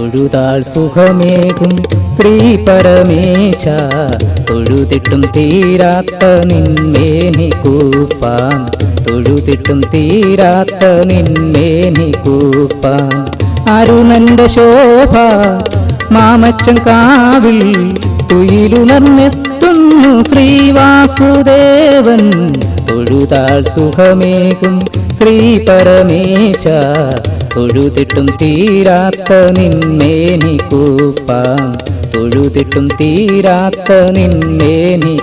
തൊഴുതാൾ സുഖമേകും ശ്രീ പരമേശ. തൊഴുതിട്ടും തീരാത്ത നിന്മേനി കൂപ്പാം തൊഴുതിട്ടും തീരാത്ത നിന്മേനി കൂപ്പാം അരുണന്റെ ശോഭ മാമച്ചൻ കാവിൽ തുയിലുണർന്നെത്തുന്നു ശ്രീവാസുദേവൻ തൊഴുതാൾ സുഖമേകും ശ്രീ പരമേശ. തൊഴുതിട്ടും തീരാത്ത നിന്മേനി കൂപ്പാം. തൊഴുതിട്ടും തീരാത്ത നിന്മേനി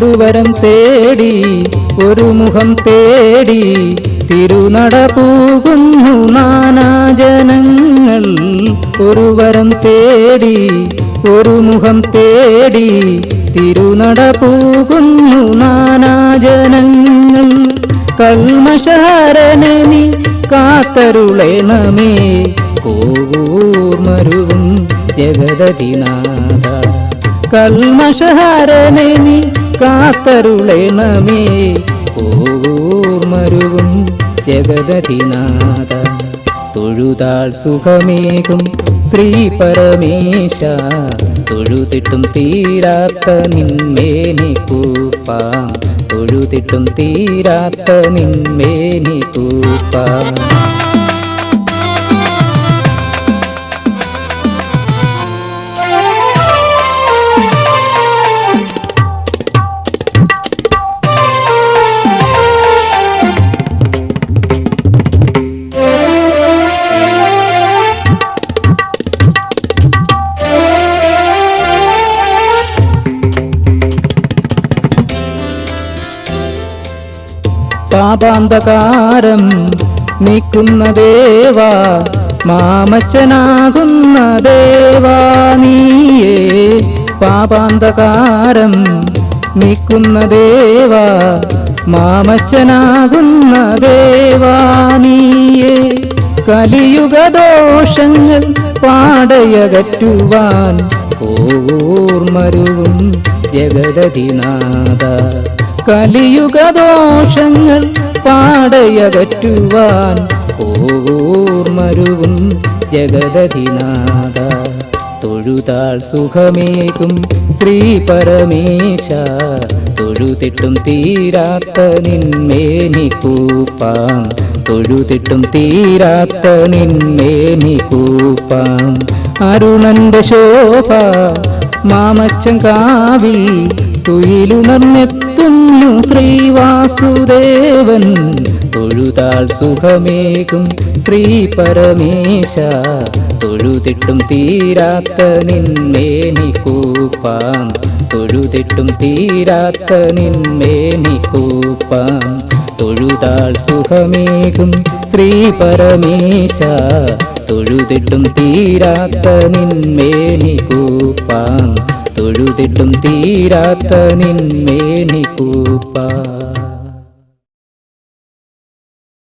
ഒരു വരം തേടി ഒരു മുഖം തേടി തിരുനട പോകുന്നു നാനാജനങ്ങൾ ഒരു വരം തേടി ഒരു മുഖം തേടി തിരുനട പോകുന്നു നാനാജനങ്ങൾ കൽമശഹരനി കാത്തരുളേണമേ കോരുവും ജഗതതിനാഥ. കൽമഷഹാരനെ നീ കാത്തരുളേണമേ. ഓർമരുവും ജഗതതിനാഥ തൊഴുതാൾ സുഖമേകും ശ്രീ പരമേശ. തൊഴുതിട്ടും തീരാത്ത നിന്മേനി കൂപ്പാം. തൊഴുതിട്ടും തീരാത്ത നിന്മേനി കൂപ്പാം. പാപാന്തകാരം നീക്കുന്ന ദേവാ മാമച്ചനാകുന്ന ദേവാ നീയേ. പാപാന്തകാരം നീക്കുന്ന ദേവാ മാമച്ചനാകുന്ന ദേവാ നീയേ. കലിയുഗ ദോഷങ്ങൾ പാടയകറ്റുവാൻ ഓർമരുവും ജഗദതിനാഥ. കലിയുഗദോഷങ്ങൾ പാടയകറ്റുവാൻ ഓർമരുവും ജഗദധിനാഥ. തൊഴുതാൾ സുഖമേകും ശ്രീ പരമേശ. തൊഴുതിട്ടും തീരാത്ത നിന്മേനി കൂപ്പാം തൊഴുതിട്ടും തീരാത്ത നിന്മേനി കൂപ്പാം അരുണന്റെ ശോഭ മാമച്ചൻ കാവിൽ തുയിലുണർന്നെത്തുന്നു ശ്രീവാസുദേവൻ തൊഴുതാൾ സുഖമേകും ശ്രീ പരമേശ. തൊഴുതിട്ടും തീരാത്ത നിന്മേനിക്കൂപ്പാം തൊഴുതിട്ടും തീരാത്ത നിന്മേനിക്കൂപ്പാം തൊഴുതാൾ സുഖമേകും ശ്രീ പരമേശ. തൊഴുതിട്ടും തീരാത്ത നിന്മേനി കൂപ്പാം. തൊഴുതിട്ടും തീരാത്ത നിന്മേനി കൂപ്പാം.